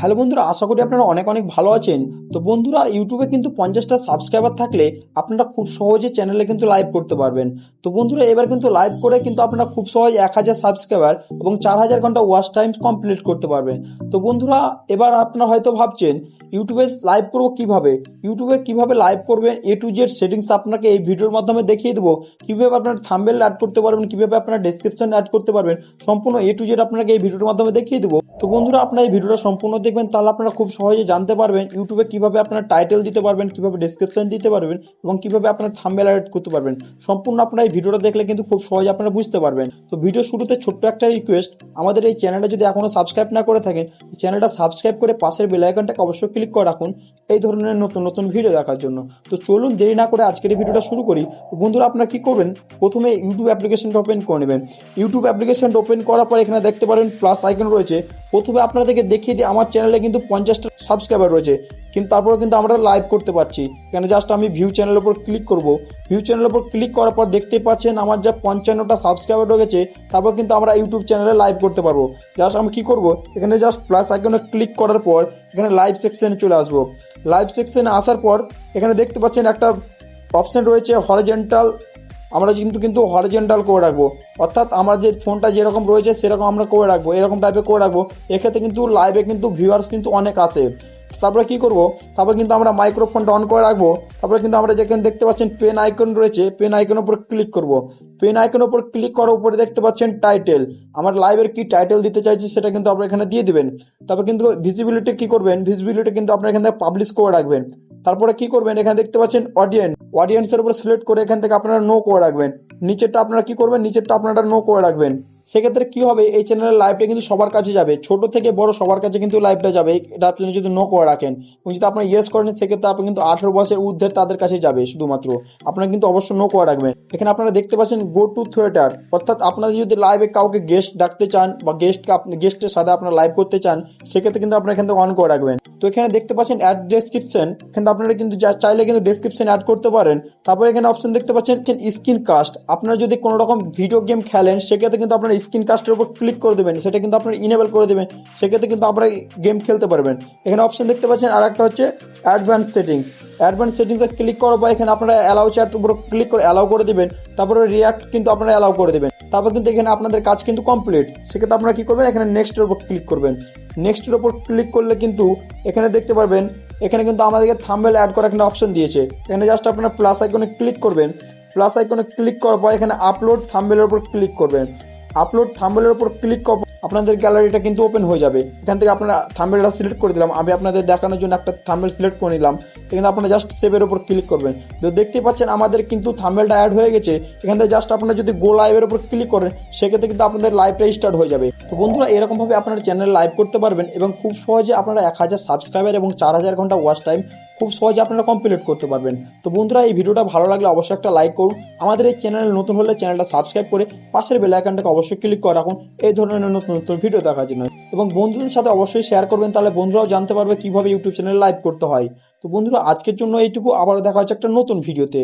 Hello বন্ধুরা, আশা করি আপনারা অনেক অনেক ভালো আছেন। তো বন্ধুরা, ইউটিউবে কিন্তু পঞ্চাশটা সাবস্ক্রাইবার থাকলে আপনারা খুব সহজে চ্যানেলে কিন্তু লাইভ করতে পারবেন। তো বন্ধুরা, এবার কিন্তু লাইভ করে কিন্তু আপনারা খুব সহজ এক হাজার সাবস্ক্রাইবার এবং চার হাজার ঘণ্টা ওয়াচ টাইম কমপ্লিট করতে পারবেন। তো বন্ধুরা, এবার আপনারা হয়তো ভাবছেন, ইউটিউবে লাইভ করব কীভাবে? ইউটিউবে কীভাবে লাইভ করবেন? এ টু জেড সেটিংস আপনাকে এই ভিডিওর মাধ্যমে দেখিয়ে দেবো। কীভাবে আপনার থাম্বেল অ্যাড করতে পারবেন? কীভাবে আপনার ডেসক্রিপশন অ্যাড করতে পারবেন? সম্পূর্ণ এ টু জেড আপনাকে এই ভিডিওর মাধ্যমে দেখিয়ে দেবো। তো বন্ধুরা, আপনার এই ভিডিওটা সম্পূর্ণ দেখবেন, তাহলে আপনারা খুব সহজে জানতে পারবেন ইউটিউবে কীভাবে আপনার টাইটেল দিতে পারবেন, কীভাবে ডেসক্রিপশন দিতে পারবেন এবং কীভাবে আপনার থাম্বেল অ্যাড করতে পারবেন। সম্পূর্ণ আপনারা এই ভিডিওটা দেখলে কিন্তু খুব সহজে আপনারা বুঝতে পারবেন। তো ভিডিও শুরুতে ছোট্ট একটা রিকোয়েস্ট আমাদের এই চ্যানেলটা যদি এখনও সাবস্ক্রাইব না করে থাকেন চ্যানেলটা সাবস্ক্রাইব করে পাশের বেল আইকনটাকে অবশ্যই ক্লিক করে রাখুন এই ধরনের নতুন নতুন ভিডিও দেখার জন্য। তো চলুন দেরি না করে আজকের এই ভিডিওটা শুরু করি। বন্ধুরা, আপনারা কি করবেন? প্রথমে ইউটিউব অ্যাপ্লিকেশনটা ওপেন করে নেবেন। ইউটিউব অ্যাপ্লিকেশনটা ওপেন করার পর এখানে দেখতে পারেন প্লাস আইকন রয়েছে। প্রথমে আপনাদেরকে দেখিয়ে দিই, আমার চ্যানেলে কিন্তু পঞ্চাশটা সাবস্ক্রাইবার রয়েছে। কিন্তু তারপরে কিন্তু আমরা লাইভ করতে পারছি। এখানে জাস্ট আমি ভিউ চ্যানেলের উপর ক্লিক করব। ভিউ চ্যানেলের উপর ক্লিক করার পর দেখতে পাচ্ছেন আমার যা পঞ্চান্নটা সাবস্ক্রাইবার রয়েছে, তারপর কিন্তু আমরা ইউটিউব চ্যানেলে লাইভ করতে পারব। জাস্ট আমি কি করব? এখানে জাস্ট প্লাস আইকনে ক্লিক করার পর এখানে লাইভ সেকশনে চলে আসব। লাইভ সেকশনে আসার পর এখানে দেখতে পাচ্ছেন একটা অপশন রয়েছে হরিজেন্টাল আমরা কিন্তু কিন্তু হরিজেন্টাল করে রাখব। অর্থাৎ আমার যে ফোনটা যেরকম রয়েছে সেরকম আমরা করে রাখব, এরকম টাইপের করে রাখব। এক্ষেত্রে কিন্তু লাইভে কিন্তু ভিউয়ার্স কিন্তু অনেক আসে। তারপরে কি করব? তারপর কিন্তু আমরা মাইক্রোফোনটা অন করে রাখব। তারপরে কিন্তু আমরা যেখানে দেখতে পাচ্ছেন পেন আইকন রয়েছে পেন আইকনের উপর ক্লিক করব। পেন আইকনের উপর ক্লিক করার উপরে দেখতে পাচ্ছেন টাইটেল আমার লাইভের কি টাইটেল দিতে চাইছি সেটা কিন্তু আপনারা এখানে দিয়ে দিবেন। তারপর কিন্তু ভিজিবিলিটি কি করবেন? ভিজিবিলিটি কিন্তু আপনারা এখান পাবলিশ করে রাখবেন। তারপরে কি করবেন? এখানে দেখতে পাচ্ছেন অডিয়েন্স অডিয়েন্সের উপর সিলেক্ট করে এখান থেকে আপনারা নো করে রাখবেন। নিচেরটা আপনারা কি করবেন? নিচেরটা আপনারা নো করে রাখবেন। সেক্ষেত্রে কি হবে? এই চ্যানেলের লাইভটা কিন্তু সবার কাছে যাবে। ছোট থেকে বড় সবার কাছে কিন্তু লাইভটা যাবে। এটা আপনি যদি নো করে রাখেন, এবং যদি আপনার ইয়েস করেন, সেক্ষেত্রে আপনি কিন্তু আঠারো বছরের ঊর্ধ্বে তাদের কাছে যাবে শুধুমাত্র। আপনারা কিন্তু অবশ্যই নো করে রাখবেন। এখানে আপনারা দেখতে পাচ্ছেন গো টু থিয়েটার অর্থাৎ আপনারা যদি লাইভে কাউকে গেস্ট ডাকতে চান, বা গেস্টকে আপনি গেস্টের সাথে আপনারা লাইভ করতে চান, সেক্ষেত্রে কিন্তু আপনারা এখান থেকে অন করে রাখবেন। তো এখানে দেখতে পাচ্ছেন অ্যাড ডেসক্রিপশন এখানে আপনারা কিন্তু চাইলে কিন্তু ডেসক্রিপশন অ্যাড করতে পারেন। তারপরে এখানে অপশন দেখতে পাচ্ছেন স্ক্রিন কাস্ট আপনারা যদি কোনো রকম ভিডিও গেম খেলেন, সেক্ষেত্রে কিন্তু আপনারা স্ক্রিন কাস্টের উপর ক্লিক করে দেবেন, সেটা কিন্তু আপনার ইনেবল করে দেবেন, সেক্ষেত্রে কিন্তু আপনারা গেম খেলতে পারবেন। এখানে অপশন দেখতে পাচ্ছেন আর একটা হচ্ছে অ্যাডভান্স সেটিংস অ্যাডভান্স সেটিংসে ক্লিক করার পর এখানে আপনারা অ্যালাউ চ্যাট উপর ক্লিক করে অ্যালাউ করে দেবেন, তারপরে রিয়াক্ট কিন্তু আপনারা অ্যালাউ করে দেবেন। তারপর কিন্তু এখানে আপনাদের কাজ কিন্তু কমপ্লিট সেক্ষেত্রে আপনারা কি করবেন? এখানে নেক্সটের উপর ক্লিক করবেন। নেক্সটের উপর ক্লিক করলে কিন্তু এখানে দেখতে পারবেন, এখানে কিন্তু আমাদেরকে থাম্বেল অ্যাড করার একটা অপশন দিয়েছে। এখানে জাস্ট আপনারা প্লাস আইকনে ক্লিক করবেন। প্লাস আইকনে ক্লিক করার পর এখানে আপলোড থাম্বেলের উপর ক্লিক করবেন। আপলোড থাম্বেলের উপর ক্লিক পর আপনাদের গ্যালারিটা কিন্তু ওপেন হয়ে যাবে। এখান থেকে আপনারা থাম্বেলটা সিলেক্ট করে দিলাম। আমি আপনাদের দেখানোর জন্য একটা থাম্বেল সিলেক্ট করে নিলাম। এখানে আপনারা জাস্ট সেভের উপর ক্লিক করবেন। তো দেখতে পাচ্ছেন আমাদের কিন্তু থাম্বেলটা অ্যাড হয়ে গেছে। এখান থেকে জাস্ট আপনারা যদি গো লাইভের উপর ক্লিক করেন, সেক্ষেত্রে কিন্তু আপনাদের লাইভটা স্টার্ট হয়ে যাবে। তো বন্ধুরা, এরকমভাবে আপনারা চ্যানেল লাইভ করতে পারবেন এবং খুব সহজে আপনারা এক হাজার সাবস্ক্রাইবার এবং চার হাজার ঘণ্টা ওয়াচ টাইম খুব সহজে আপনারা কমপ্লিট করতে পারবেন। তো বন্ধুরা, এই ভিডিওটা ভালো লাগলে অবশ্যই একটা লাইক করুন। আমাদের এই চ্যানেল নতুন হলে চ্যানেলটা সাবস্ক্রাইব করে পাশের বেল আইকনটাকে অবশ্যই ক্লিক করে রাখুন। এই ধরনের নতুন নতুন ভিডিও দেখার জন্য। এবং বন্ধুদের সাথে অবশ্যই শেয়ার করবেন, তাহলে বন্ধুরাও জানতে পারবে কীভাবে ইউটিউব চ্যানেল লাইভ করতে হয়। তো বন্ধুরা, আজকের জন্য এইটুকু। আবারও দেখা হচ্ছে একটা নতুন ভিডিওতে